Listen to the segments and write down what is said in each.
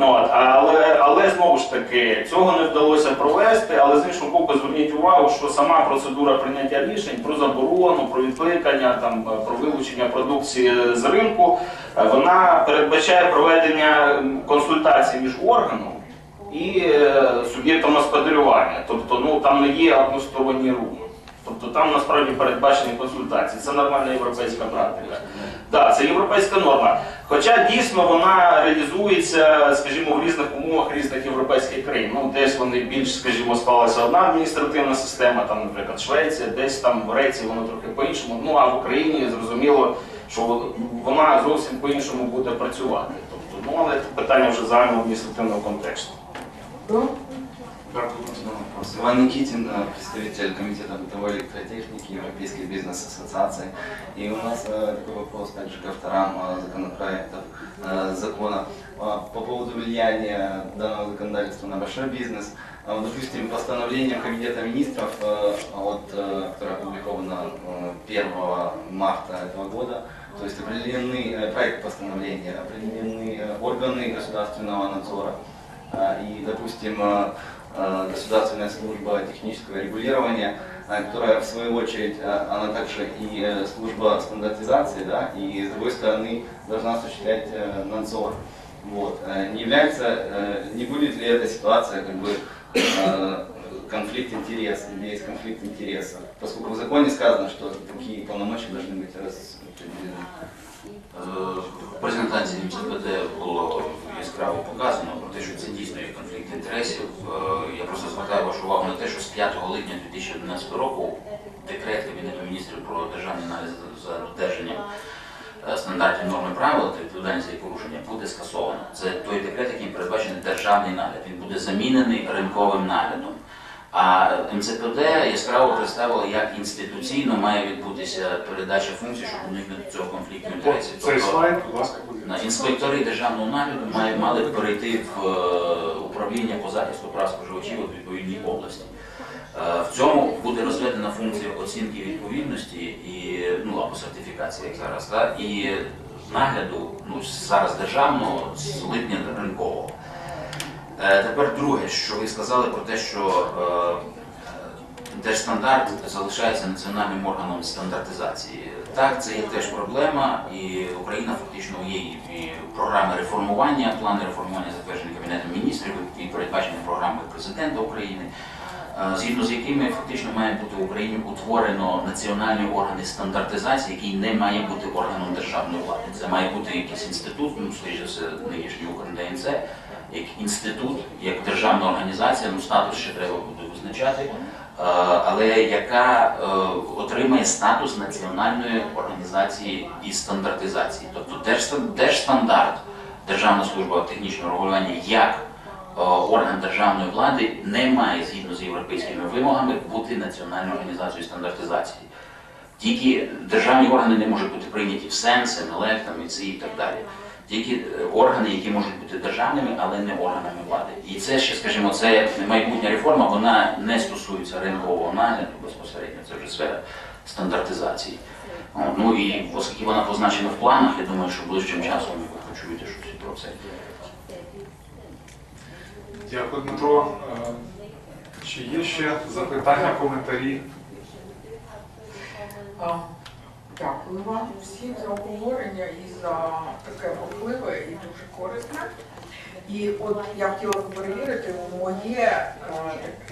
Ну, от, але, але знову ж таки цього не вдалося провести. Але з іншого боку, зверніть увагу, що сама процедура прийняття рішень про заборону, про відкликання, там про вилучення продукції з ринку, е, вона передбачає проведення консультацій між органом і е, суб'єктом господарювання. Тобто, ну там не є односторонній рух. Тобто там насправді передбачені консультації. Це нормальна європейська практика. Так, це європейська норма. Хоча дійсно вона реалізується, скажімо, в різних умовах різних європейських країн. Ну, десь вони більш, скажімо, склалася одна адміністративна система, там, наприклад, Швеція, десь там в Греції воно трохи по-іншому. Ну а в Україні зрозуміло, що вона зовсім по-іншому буде працювати. Тобто, ну але питання вже загального адміністративного контексту. Иван Никитин, представитель Комитета бытовой электротехники Европейской бизнес-ассоциации. И у нас э, такой вопрос также к авторам э, законопроектов э, закона по поводу влияния данного законодательства на большой бизнес. Допустим, постановлением Комитета министров, от, которое опубликовано э, 1 марта этого года, то есть определены, проект постановления, определены органы государственного надзора, и, допустим, Государственная служба технического регулирования, э, которая в свою очередь, э, она также и э, служба стандартизации, да, и с другой стороны должна осуществлять э, надзор. Вот. Э, Не является, э, не будет ли эта ситуация как бы э, конфликт интересов, где есть конфликт интересов, поскольку в законе сказано, что такие полномочия должны быть распределены. Е, В презентації МЦПД було яскраво показано про те, що це дійсно є конфлікт інтересів. Е, Я просто звертаю вашу увагу на те, що з 5 липня 2011 року декрет Кабінету міністрів про державний аналіз за додержанням е, стандартів норм і правил та відповідальність за їх порушення буде скасовано. Це той декрет, яким передбачений державний нагляд. Він буде замінений ринковим наглядом. А МЦПД яскраво представило, як інституційно має відбутися передача функцій, щоб уникнути цього конфлікту інтересів. Тобто, слайд, будь ласка, інспектори державного нагляду мали б перейти в е, управління по захисту прав споживачів у відповідній області. Е, В цьому буде розведена функція оцінки відповідності і ну або сертифікації, як зараз, та, і нагляду ну зараз державного з липня ринкового. Е, Тепер друге, що ви сказали про те, що е, держстандарт залишається національним органом стандартизації. Так, це є теж проблема, і Україна фактично є і програми реформування, плани реформування затверджені Кабінетом міністрів і передбачені програмою президента України, е, згідно з якими фактично має бути в Україні утворено національні органи стандартизації, який не має бути органом державної влади. Це має бути якийсь інститут, ну скоріше все, нинішній УКРДНЦ, як інститут, як державна організація, ну статус ще треба буде визначати, е, але яка е, отримає статус національної організації і стандартизації. Тобто держстандарт, Державна служба технічного регулювання як е, орган державної влади не має згідно з європейськими вимогами бути національною організацією стандартизації. Тільки державні органи не можуть бути прийняті в СЕНС, МЛЕК, там, ІЦІ і так далі. Тільки органи, які можуть бути державними, але не органами влади. І це ще, скажімо, це майбутня реформа, вона не стосується ринкового нагляду безпосередньо, це вже сфера стандартизації. Ну і оскільки вона позначена в планах, я думаю, що ближчим часом ви почуєте щось про це. Дякую, Дмитро. Е, Чи є ще запитання, коментарі? Дякую вам всім за обговорення і за таке важливе і дуже корисне. І от я хотіла б перевірити моє е,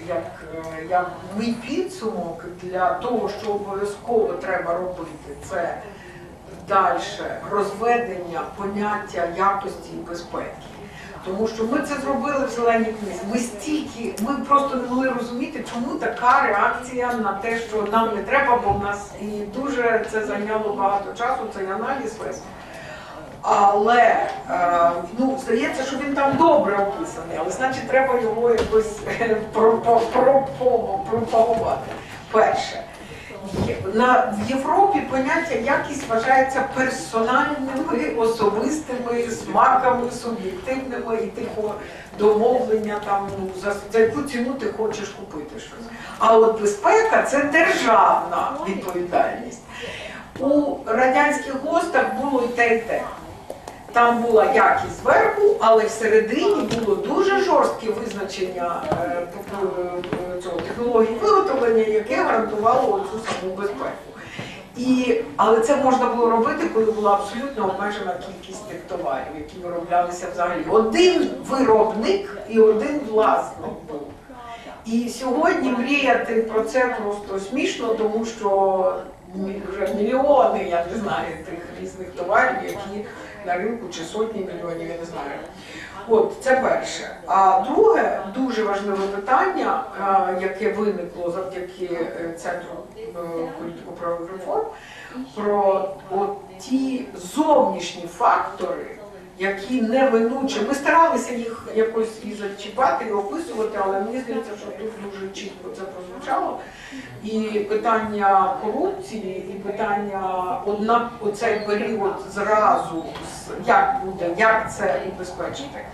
як, е, як мій підсумок для того, що обов'язково треба робити, це далі розведення поняття якості і безпеки. Тому що ми це зробили в зеленій книзі. Ми стільки, ми просто не могли розуміти, чому така реакція на те, що нам не треба, бо в нас і дуже це зайняло багато часу, цей аналіз весь. Але е, ну, здається, що він там добре описаний, але значить треба його якось пропа- пропа- пропагувати. Перше. На, в Європі поняття якість вважається персональними, особистими смаками, суб'єктивними і тихо домовлення там ну, за, за яку ціну ти хочеш купити щось. А от безпека це державна відповідальність. У радянських гостах було і те, і те. там була якість зверху, але всередині було дуже жорстке визначення е, е, цього технології виготовлення, яке гарантувало цю саму безпеку. І, але це можна було робити, коли була абсолютно обмежена кількість тих товарів, які вироблялися взагалі. Один виробник і один власник був. І сьогодні мріяти про це просто смішно, тому що вже мільйони, я не знаю, тих різних товарів, які на ринку чи сотні мільйонів, я не знаю. От це перше. А друге дуже важливе питання, е, яке виникло завдяки е, центру е, політико-правових реформ, про от ті зовнішні фактори, які неминуче. Ми старалися їх якось і зачіпати, і описувати, але мені здається, що тут дуже чітко це прозвучало. І питання корупції, і питання одна оцей період зразу, як буде, як це убезпечити.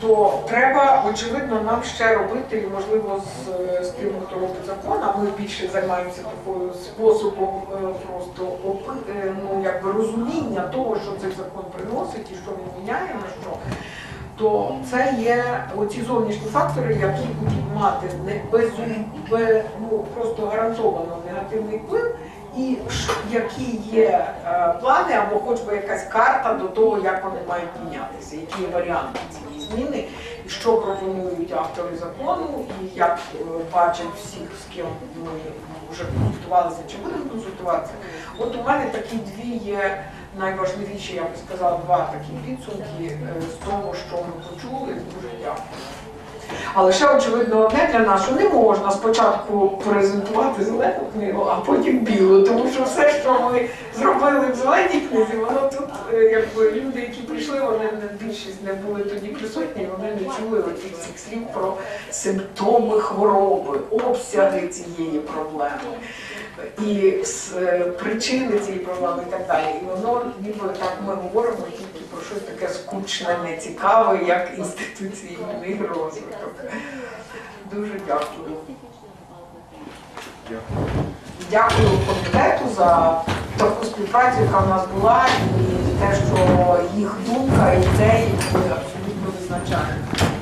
То треба, очевидно, нам ще робити, і можливо, з, з тим, хто робить закон, а ми більше займаємося такою способом е, просто е, ну, якби розуміння того, що цей закон приносить і що він міняє на що. То це є оці зовнішні фактори, які будуть мати не безум, бе- ну, просто гарантовано негативний вплив, і які є е, плани або хоч би якась карта до того, як вони мають мінятися, які варіанти цієї зміни, і що пропонують автори закону, і як е, бачать всіх, з ким ми вже консультувалися чи будемо консультуватися. От у мене такі дві є найважливіші, я би сказала, два такі підсумки е, з того, що ми почули. Дуже дякую. Але ще очевидно одне для нас, що не можна спочатку презентувати зелену книгу, а потім білу, тому що все, що ми зробили в зеленій книзі, воно тут, е, якби люди, які прийшли, вони більшість не були тоді присутні, вони не чули оцих всіх слів про симптоми хвороби, обсяги цієї проблеми. І е, причини цієї проблеми і так далі. І воно ніби так ми говоримо тільки про щось таке скучне, нецікаве, як інституційний розвиток. Дуже дякую. Дякую комітету за таку співпрацю, яка в нас була, і те, що їх думка, ідеї були абсолютно визначальні.